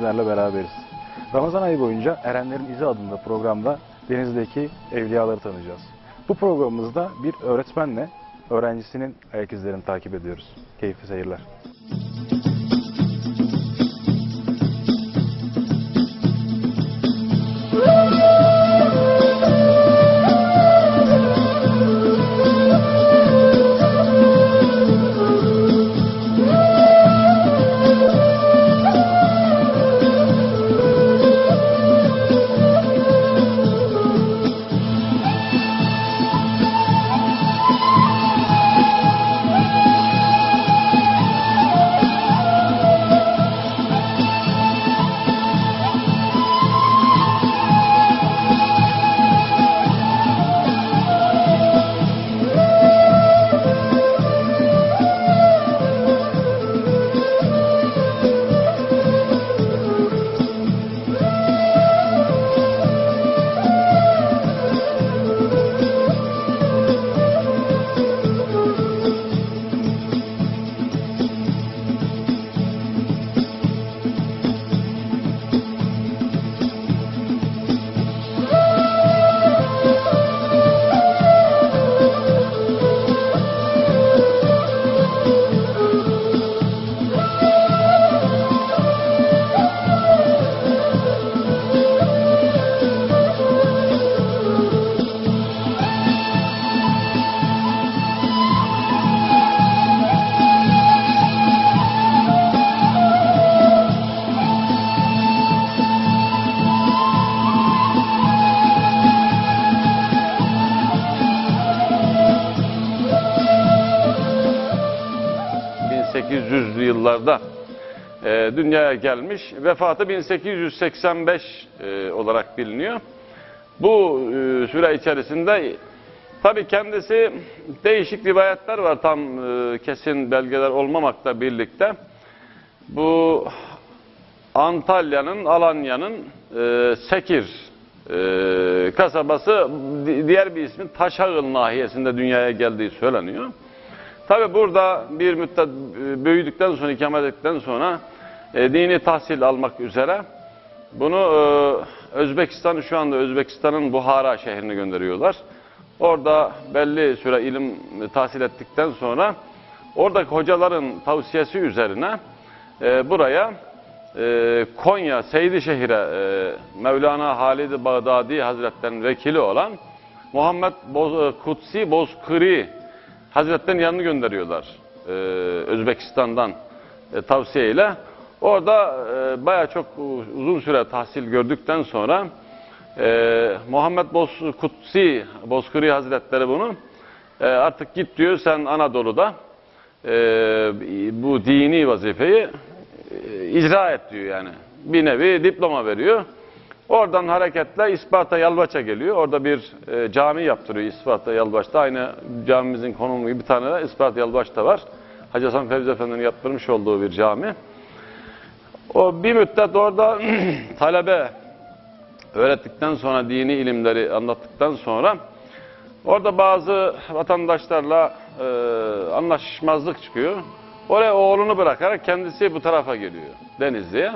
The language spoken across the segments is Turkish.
sizlerle beraberiz. Ramazan ayı boyunca Erenlerin İzi adında programda denizdeki evliyaları tanıyacağız. Bu programımızda bir öğretmenle öğrencisinin ayak izlerini takip ediyoruz. Keyifli seyirler. ...1800'lü dünyaya gelmiş. Vefatı 1885 e, olarak biliniyor. Bu e, süre içerisinde tabi kendisi değişik rivayetler var tam e, kesin belgeler olmamakla birlikte. Bu Antalya'nın, Alanya'nın e, Sekir e, kasabası di- diğer bir ismi Taşağıl nahiyesinde dünyaya geldiği söyleniyor. Tabi burada bir müddet e, büyüdükten sonra, ikamet ettikten sonra e, dini tahsil almak üzere bunu e, Özbekistan, şu anda Özbekistan'ın Buhara şehrine gönderiyorlar. Orada belli süre ilim tahsil ettikten sonra oradaki hocaların tavsiyesi üzerine e, buraya e, Konya Seydişehir'e e, Mevlana Halid-i Bağdadi Hazretleri'nin vekili olan Muhammed Boz, e, Kutsi Bozkırı Hazretleri'nin yanını gönderiyorlar e, Özbekistan'dan e, tavsiyeyle. Orada e, baya çok uzun süre tahsil gördükten sonra e, Muhammed Boz, Kutsi Bozkırı Hazretleri bunu e, artık git diyor sen Anadolu'da e, bu dini vazifeyi e, icra et diyor yani. Bir nevi diploma veriyor. Oradan hareketle İsparta Yalvaç'a geliyor. Orada bir e, cami yaptırıyor İsparta Yalvaç'ta. Aynı camimizin konumu gibi bir tane de İsparta Yalvaç'ta var. Hacı Hasan Fevzi Efendi'nin yaptırmış olduğu bir cami. O bir müddet orada talebe öğrettikten sonra dini ilimleri anlattıktan sonra orada bazı vatandaşlarla e, anlaşmazlık çıkıyor. Oraya oğlunu bırakarak kendisi bu tarafa geliyor Denizli'ye.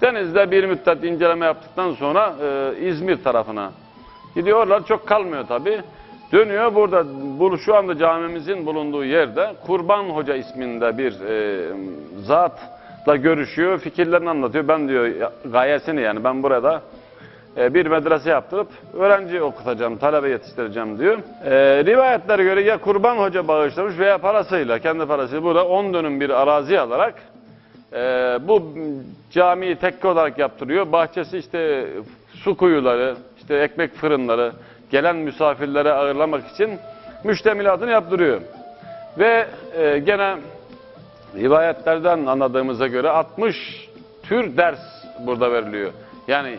Deniz'de bir müddet inceleme yaptıktan sonra e, İzmir tarafına gidiyorlar. Çok kalmıyor tabi. Dönüyor burada bu şu anda camimizin bulunduğu yerde Kurban Hoca isminde bir e, zatla görüşüyor. Fikirlerini anlatıyor. Ben diyor gayesini yani ben burada e, bir medrese yaptırıp öğrenci okutacağım, talebe yetiştireceğim diyor. E, rivayetlere göre ya Kurban Hoca bağışlamış veya parasıyla, kendi parasıyla burada 10 dönüm bir arazi alarak e, bu camiyi tekke olarak yaptırıyor. Bahçesi işte su kuyuları, işte ekmek fırınları, gelen misafirlere ağırlamak için müştemilatını yaptırıyor. Ve e, gene rivayetlerden anladığımıza göre 60 tür ders burada veriliyor. Yani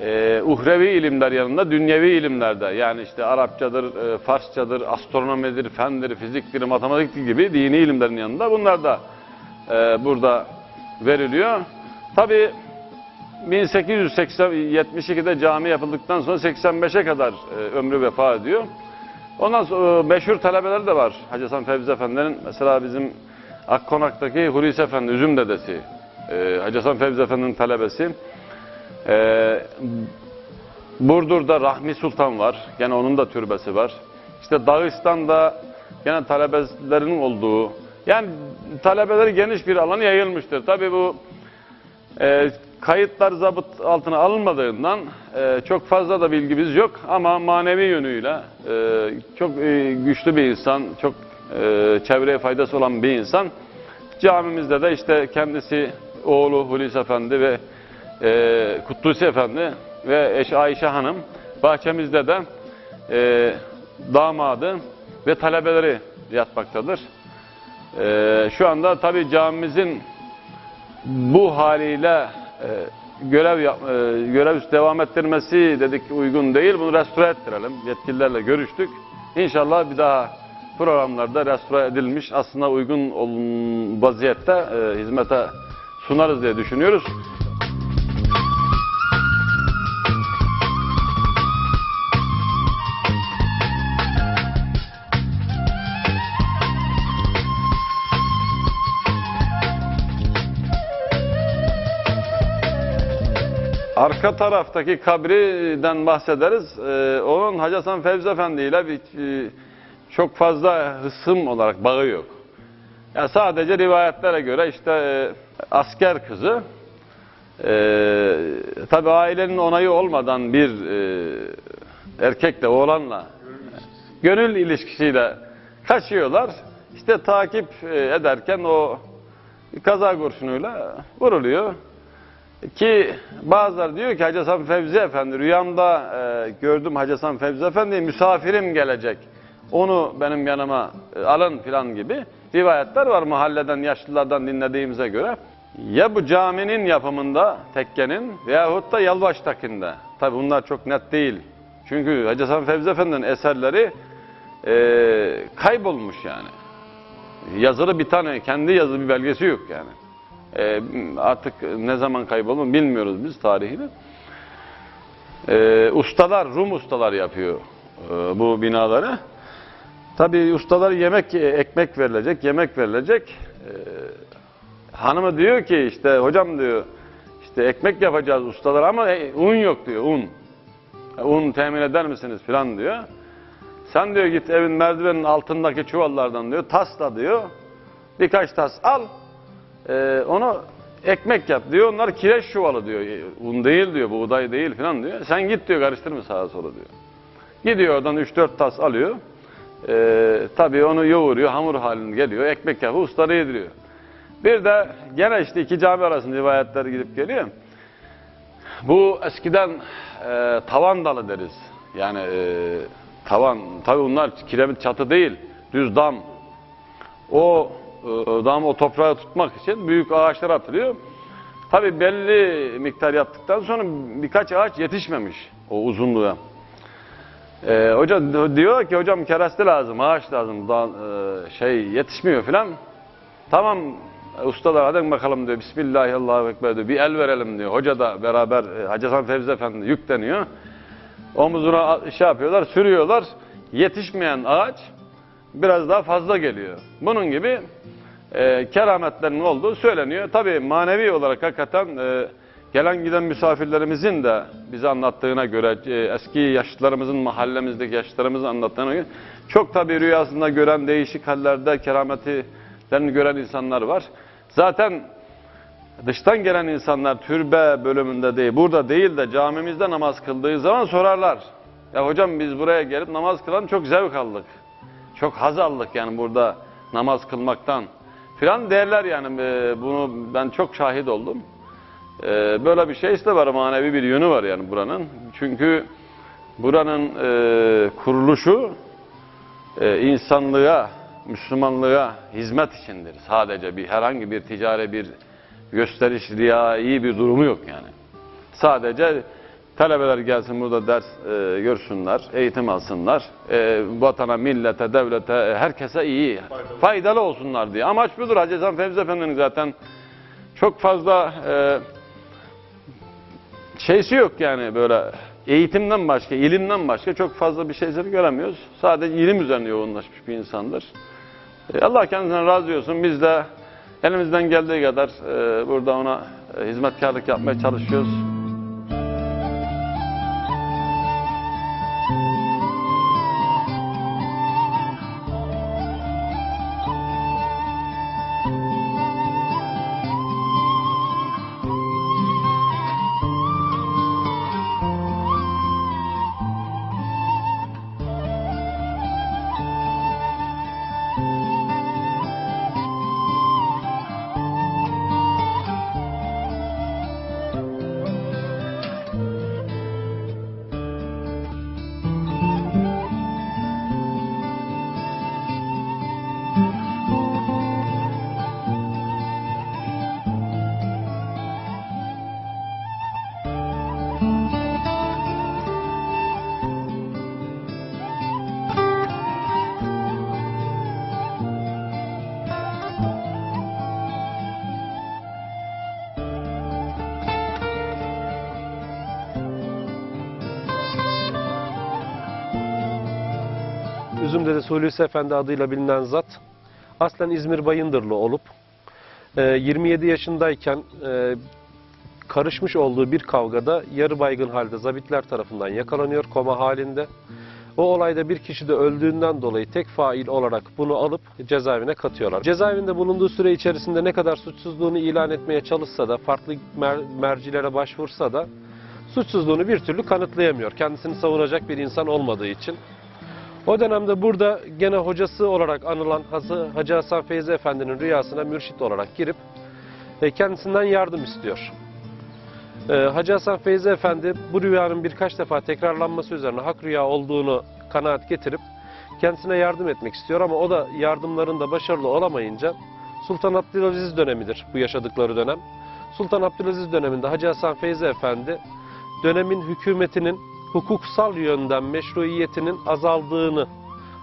e, uhrevi ilimler yanında dünyevi ilimlerde yani işte Arapçadır, e, Farsçadır, astronomidir, fendir, fiziktir, matematiktir gibi dini ilimlerin yanında bunlar da e, burada veriliyor. Tabi 1872'de cami yapıldıktan sonra 85'e kadar e, ömrü vefa ediyor. Ondan sonra e, meşhur talebeler de var. Hacı Hasan Fevzi Efendi'nin mesela bizim Akkonak'taki Hulusi Efendi, Üzüm dedesi, e, Hacı Hasan Fevzi Efendi'nin talebesi. E, Burdur'da Rahmi Sultan var. Gene onun da türbesi var. İşte Dağıstan'da gene talebelerin olduğu, yani talebeleri geniş bir alana yayılmıştır. Tabi bu e, kayıtlar zabıt altına alınmadığından e, çok fazla da bilgimiz yok ama manevi yönüyle e, çok e, güçlü bir insan, çok çevreye faydası olan bir insan. Camimizde de işte kendisi oğlu Hulusi Efendi ve e, Kutlusi Efendi ve eşi Ayşe Hanım bahçemizde de e, damadı ve talebeleri yatmaktadır. E, şu anda tabi camimizin bu haliyle e, görev e, görev devam ettirmesi dedik uygun değil. Bunu restore ettirelim. Yetkililerle görüştük. İnşallah bir daha programlarda restore edilmiş aslında uygun vaziyette e, hizmete sunarız diye düşünüyoruz. Arka taraftaki kabriden bahsederiz. Ee, onun Hacı Hasan Fevzi Efendi ile bir, e, çok fazla hısım olarak bağı yok. Yani sadece rivayetlere göre işte e, asker kızı e, tabi ailenin onayı olmadan bir e, erkekle oğlanla gönül ilişkisiyle kaçıyorlar. İşte takip e, ederken o kaza kurşunuyla vuruluyor. Ki bazıları diyor ki Hacı Hasan Fevzi Efendi rüyamda e, gördüm Hacı Hasan Fevzi Efendi misafirim gelecek. Onu benim yanıma e, alın filan gibi rivayetler var mahalleden yaşlılardan dinlediğimize göre. Ya bu caminin yapımında tekkenin veyahut da Yalvaç'takinde. Tabi bunlar çok net değil. Çünkü Hacı Hasan Fevzi Efendi'nin eserleri e, kaybolmuş yani. Yazılı bir tane kendi yazılı bir belgesi yok yani. E, artık ne zaman kayboldu bilmiyoruz biz tarihini. E, ustalar, Rum ustalar yapıyor e, bu binaları. Tabii ustalar yemek, ekmek verilecek, yemek verilecek. E, hanımı diyor ki işte hocam diyor işte ekmek yapacağız ustalar ama e, un yok diyor un. E, Un temin eder misiniz filan diyor. Sen diyor git evin merdivenin altındaki çuvallardan diyor tasla diyor. Birkaç tas al. Ee, onu ekmek yap diyor. Onlar kireç çuvalı diyor. E, Un değil diyor, buğday değil falan diyor. Sen git diyor karıştırma sağa sola diyor. Gidiyor oradan 3-4 tas alıyor. Ee, tabii onu yoğuruyor, hamur halinde geliyor. Ekmek yapıp ustara yediriyor. Bir de gene işte iki cami arasında rivayetler gidip geliyor. Bu eskiden e, tavan dalı deriz. Yani e, tavan, tabii bunlar kiremit çatı değil, düz dam. O e, dam o toprağı tutmak için büyük ağaçlar atılıyor. Tabii belli miktar yaptıktan sonra birkaç ağaç yetişmemiş o uzunluğa. E, hoca diyor ki hocam kereste lazım, ağaç lazım, da, e, şey yetişmiyor filan. Tamam ustalar hadi bakalım diyor. Bismillahirrahmanirrahim diyor. Bir el verelim diyor. Hoca da beraber e, Hacı Hasan Fevzi Efendi yükleniyor. Omuzuna şey yapıyorlar, sürüyorlar. Yetişmeyen ağaç biraz daha fazla geliyor. Bunun gibi e, kerametlerin olduğu söyleniyor. Tabii manevi olarak hakikaten e, gelen giden misafirlerimizin de bize anlattığına göre, e, eski yaşlılarımızın, mahallemizdeki yaşlılarımızın anlattığına göre çok tabii rüyasında gören değişik hallerde kerametilerini gören insanlar var. Zaten dıştan gelen insanlar türbe bölümünde değil, burada değil de camimizde namaz kıldığı zaman sorarlar. Ya hocam biz buraya gelip namaz kılan çok zevk aldık. Çok haz aldık yani burada namaz kılmaktan filan derler yani e, bunu ben çok şahit oldum. E, böyle bir şey de var manevi bir yönü var yani buranın. Çünkü buranın e, kuruluşu e, insanlığa, Müslümanlığa hizmet içindir. Sadece bir herhangi bir ticari bir gösteriş, riyai bir durumu yok yani. Sadece talebeler gelsin burada ders e, görsünler, eğitim alsınlar. E, vatana, millete, devlete, e, herkese iyi, faydalı. olsunlar diye. Amaç budur. Hacı Hasan Fevzi Efendi'nin zaten çok fazla e, şeysi yok yani böyle eğitimden başka, ilimden başka çok fazla bir şeyleri göremiyoruz. Sadece ilim üzerine yoğunlaşmış bir insandır. E, Allah kendisinden razı olsun. Biz de Elimizden geldiği kadar e, burada ona e, hizmetkarlık yapmaya çalışıyoruz. Dedesi Hulusi Efendi adıyla bilinen zat aslen İzmir Bayındırlı olup e, 27 yaşındayken e, karışmış olduğu bir kavgada yarı baygın halde zabitler tarafından yakalanıyor koma halinde. O olayda bir kişi de öldüğünden dolayı tek fail olarak bunu alıp cezaevine katıyorlar. Cezaevinde bulunduğu süre içerisinde ne kadar suçsuzluğunu ilan etmeye çalışsa da, farklı mer- mercilere başvursa da suçsuzluğunu bir türlü kanıtlayamıyor. Kendisini savunacak bir insan olmadığı için. O dönemde burada gene hocası olarak anılan Hacı Hasan Feyzi Efendi'nin rüyasına mürşit olarak girip e, kendisinden yardım istiyor. E, Hacı Hasan Feyzi Efendi bu rüyanın birkaç defa tekrarlanması üzerine hak rüya olduğunu kanaat getirip kendisine yardım etmek istiyor ama o da yardımlarında başarılı olamayınca Sultan Abdülaziz dönemidir bu yaşadıkları dönem. Sultan Abdülaziz döneminde Hacı Hasan Feyzi Efendi dönemin hükümetinin hukuksal yönden meşruiyetinin azaldığını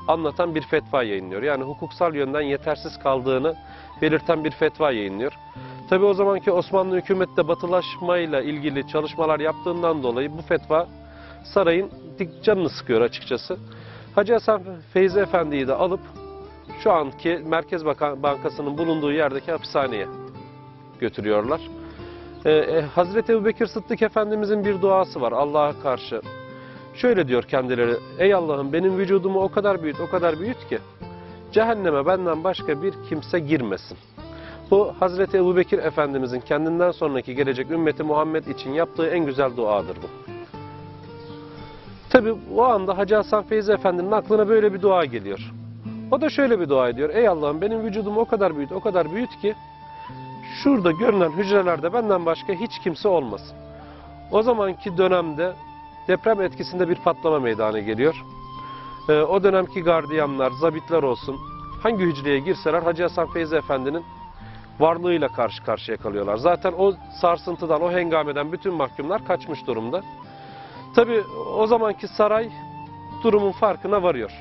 anlatan bir fetva yayınlıyor. Yani hukuksal yönden yetersiz kaldığını belirten bir fetva yayınlıyor. Tabi o zamanki Osmanlı hükümeti de batılaşmayla ilgili çalışmalar yaptığından dolayı bu fetva sarayın dik canını sıkıyor açıkçası. Hacı Hasan Feyzi Efendi'yi de alıp şu anki Merkez Bankası'nın bulunduğu yerdeki hapishaneye götürüyorlar. Ee, e, Hazreti Ebubekir Sıddık Efendimizin bir duası var Allah'a karşı. Şöyle diyor kendileri, ey Allah'ım benim vücudumu o kadar büyüt, o kadar büyüt ki cehenneme benden başka bir kimse girmesin. Bu Hazreti Ebubekir Efendimizin kendinden sonraki gelecek ümmeti Muhammed için yaptığı en güzel duadır bu. Tabi o anda Hacı Hasan Feyzi Efendi'nin aklına böyle bir dua geliyor. O da şöyle bir dua ediyor. Ey Allah'ım benim vücudumu o kadar büyüt, o kadar büyüt ki şurada görünen hücrelerde benden başka hiç kimse olmasın. O zamanki dönemde deprem etkisinde bir patlama meydana geliyor. Ee, o dönemki gardiyanlar, zabitler olsun hangi hücreye girseler Hacı Hasan Feyzi Efendi'nin varlığıyla karşı karşıya kalıyorlar. Zaten o sarsıntıdan, o hengameden bütün mahkumlar kaçmış durumda. Tabi o zamanki saray durumun farkına varıyor.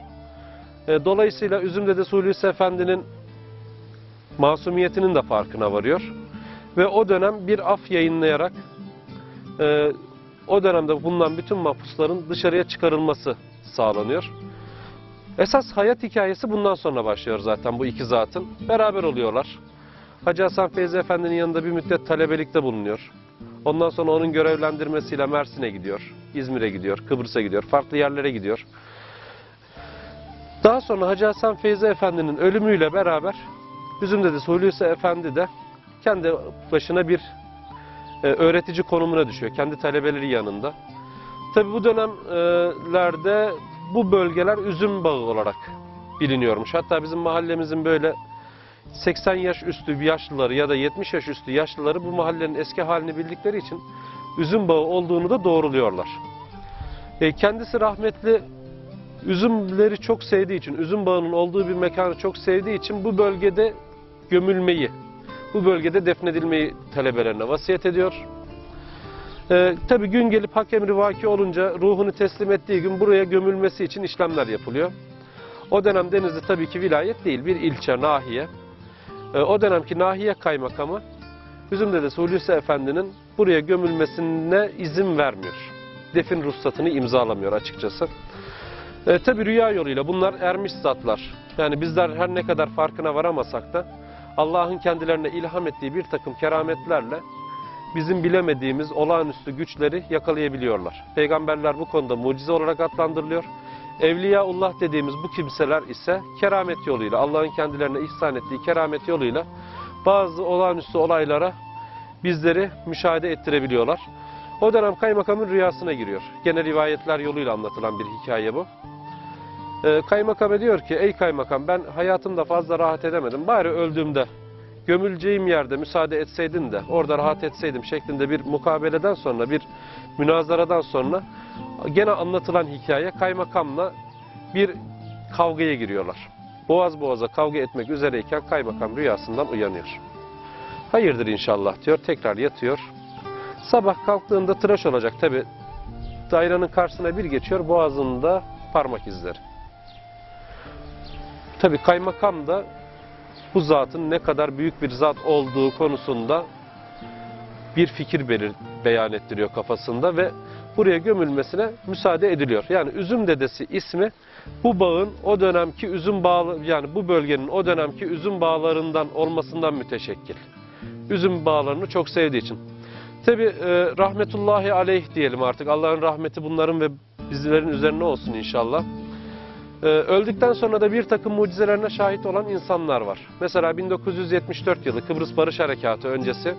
Ee, dolayısıyla Üzüm Dedesi Hulusi Efendi'nin masumiyetinin de farkına varıyor. Ve o dönem bir af yayınlayarak e, o dönemde bulunan bütün mahpusların dışarıya çıkarılması sağlanıyor. Esas hayat hikayesi bundan sonra başlıyor zaten bu iki zatın. Beraber oluyorlar. Hacı Hasan Feyzi Efendi'nin yanında bir müddet talebelikte bulunuyor. Ondan sonra onun görevlendirmesiyle Mersin'e gidiyor, İzmir'e gidiyor, Kıbrıs'a gidiyor, farklı yerlere gidiyor. Daha sonra Hacı Hasan Feyzi Efendi'nin ölümüyle beraber Üzüm Dedesi Hulusi Efendi de kendi başına bir e, öğretici konumuna düşüyor. Kendi talebeleri yanında. Tabi bu dönemlerde bu bölgeler üzüm bağı olarak biliniyormuş. Hatta bizim mahallemizin böyle 80 yaş üstü yaşlıları ya da 70 yaş üstü yaşlıları bu mahallenin eski halini bildikleri için üzüm bağı olduğunu da doğruluyorlar. E, kendisi rahmetli üzümleri çok sevdiği için, üzüm bağının olduğu bir mekanı çok sevdiği için bu bölgede gömülmeyi, bu bölgede defnedilmeyi talebelerine vasiyet ediyor. Ee, Tabi gün gelip hak emri vaki olunca ruhunu teslim ettiği gün buraya gömülmesi için işlemler yapılıyor. O dönem Denizli tabii ki vilayet değil, bir ilçe, nahiye. Ee, o dönemki nahiye kaymakamı Üzüm Dedesi Hulusi Efendi'nin buraya gömülmesine izin vermiyor. Defin ruhsatını imzalamıyor açıkçası. E, tabi rüya yoluyla bunlar ermiş zatlar. Yani bizler her ne kadar farkına varamasak da Allah'ın kendilerine ilham ettiği bir takım kerametlerle bizim bilemediğimiz olağanüstü güçleri yakalayabiliyorlar. Peygamberler bu konuda mucize olarak adlandırılıyor. Evliyaullah dediğimiz bu kimseler ise keramet yoluyla, Allah'ın kendilerine ihsan ettiği keramet yoluyla bazı olağanüstü olaylara bizleri müşahede ettirebiliyorlar. O dönem kaymakamın rüyasına giriyor. Gene rivayetler yoluyla anlatılan bir hikaye bu. Ee, kaymakam diyor ki, ey kaymakam ben hayatımda fazla rahat edemedim. Bari öldüğümde gömüleceğim yerde müsaade etseydin de orada rahat etseydim şeklinde bir mukabeleden sonra, bir münazaradan sonra gene anlatılan hikaye kaymakamla bir kavgaya giriyorlar. Boğaz boğaza kavga etmek üzereyken kaymakam rüyasından uyanıyor. Hayırdır inşallah diyor, tekrar yatıyor. Sabah kalktığında tıraş olacak tabi. Dairenin karşısına bir geçiyor, boğazında parmak izleri. Tabi kaymakam da bu zatın ne kadar büyük bir zat olduğu konusunda bir fikir belir, beyan ettiriyor kafasında ve buraya gömülmesine müsaade ediliyor. Yani üzüm dedesi ismi bu bağın o dönemki üzüm bağlı yani bu bölgenin o dönemki üzüm bağlarından olmasından müteşekkil. Üzüm bağlarını çok sevdiği için. Tabi e, rahmetullahi aleyh diyelim artık. Allah'ın rahmeti bunların ve bizlerin üzerine olsun inşallah. Ee, öldükten sonra da bir takım mucizelerine şahit olan insanlar var. Mesela 1974 yılı Kıbrıs Barış Harekatı öncesi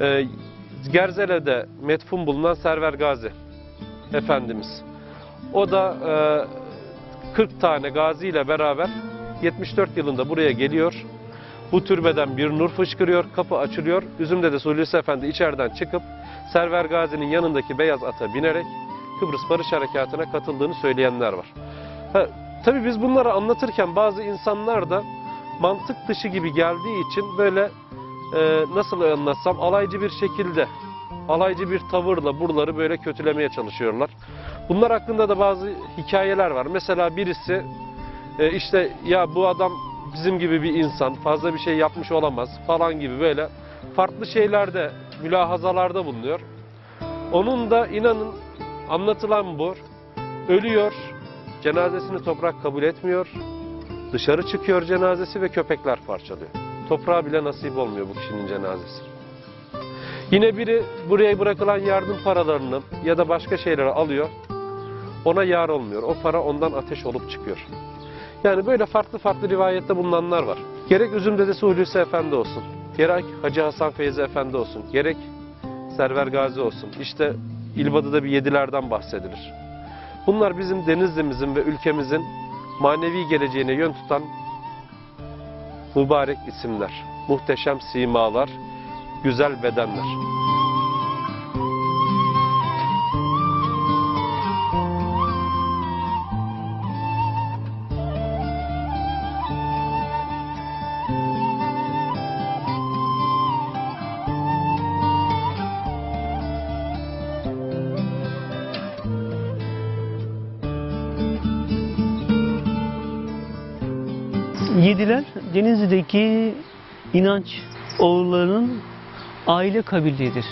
e, Gerzele'de metfun bulunan Server Gazi Efendimiz. O da e, 40 tane gazi ile beraber 74 yılında buraya geliyor. Bu türbeden bir nur fışkırıyor, kapı açılıyor. Üzüm Dedesi Hulusi Efendi içeriden çıkıp Server Gazi'nin yanındaki beyaz ata binerek Kıbrıs Barış Harekatı'na katıldığını söyleyenler var. Ha, tabii biz bunları anlatırken bazı insanlar da mantık dışı gibi geldiği için böyle e, nasıl anlatsam alaycı bir şekilde, alaycı bir tavırla buraları böyle kötülemeye çalışıyorlar. Bunlar hakkında da bazı hikayeler var. Mesela birisi e, işte ya bu adam bizim gibi bir insan fazla bir şey yapmış olamaz falan gibi böyle farklı şeylerde mülahazalarda bulunuyor. Onun da inanın anlatılan bu. Ölüyor, cenazesini toprak kabul etmiyor. Dışarı çıkıyor cenazesi ve köpekler parçalıyor. Toprağa bile nasip olmuyor bu kişinin cenazesi. Yine biri buraya bırakılan yardım paralarını ya da başka şeyleri alıyor. Ona yar olmuyor. O para ondan ateş olup çıkıyor. Yani böyle farklı farklı rivayette bulunanlar var. Gerek Üzüm Dedesi Hulusi Efendi olsun, gerek Hacı Hasan Feyzi Efendi olsun, gerek Server Gazi olsun. İşte İlbadı'da bir yedilerden bahsedilir. Bunlar bizim Denizli'mizin ve ülkemizin manevi geleceğine yön tutan mübarek isimler, muhteşem simalar, güzel bedenler. Denizli'deki inanç oğullarının aile kabilliğidir.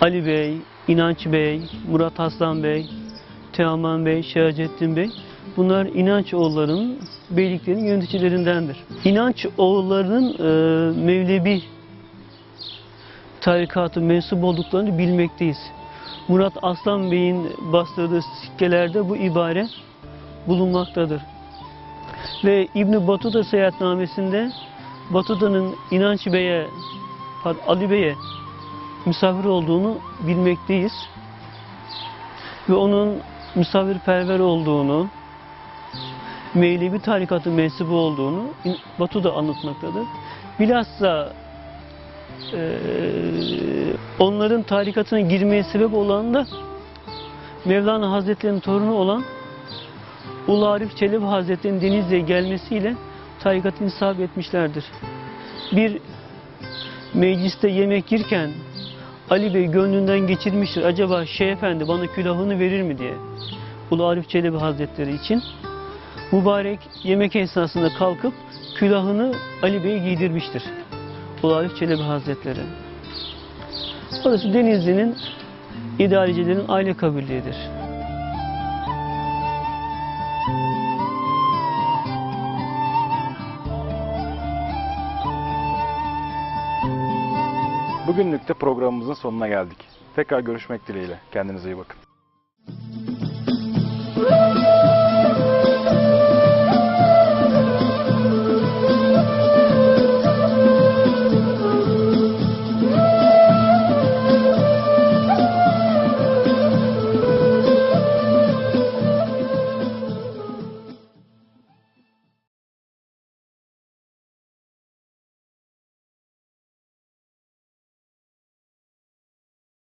Ali Bey, İnanç Bey, Murat Aslan Bey, Teoman Bey, Şehacettin Bey bunlar inanç oğullarının beyliklerin yöneticilerindendir. İnanç oğullarının e, Mevlevi tarikatı mensup olduklarını bilmekteyiz. Murat Aslan Bey'in bastırdığı sikkelerde bu ibare bulunmaktadır. Ve İbn Batuta seyahatnamesinde Batuta'nın İnanç Bey'e, Ali Bey'e misafir olduğunu bilmekteyiz. Ve onun misafirperver olduğunu, Mevlevi tarikatı mensubu olduğunu Batuta anlatmaktadır. Bilhassa eee, onların tarikatına girmeye sebep olan da Mevlana Hazretleri'nin torunu olan Ulu Arif Çelebi Hazretleri'nin Denizli'ye gelmesiyle tarikat insaf etmişlerdir. Bir mecliste yemek yerken Ali Bey gönlünden geçirmiştir. Acaba Şeyh Efendi bana külahını verir mi diye. Ulu Arif Çelebi Hazretleri için. Mübarek yemek esnasında kalkıp külahını Ali Bey'e giydirmiştir. Ulu Arif Çelebi Hazretleri. Orası Denizli'nin idarecilerin aile kabilliğidir. Bugünlük de programımızın sonuna geldik. Tekrar görüşmek dileğiyle. Kendinize iyi bakın.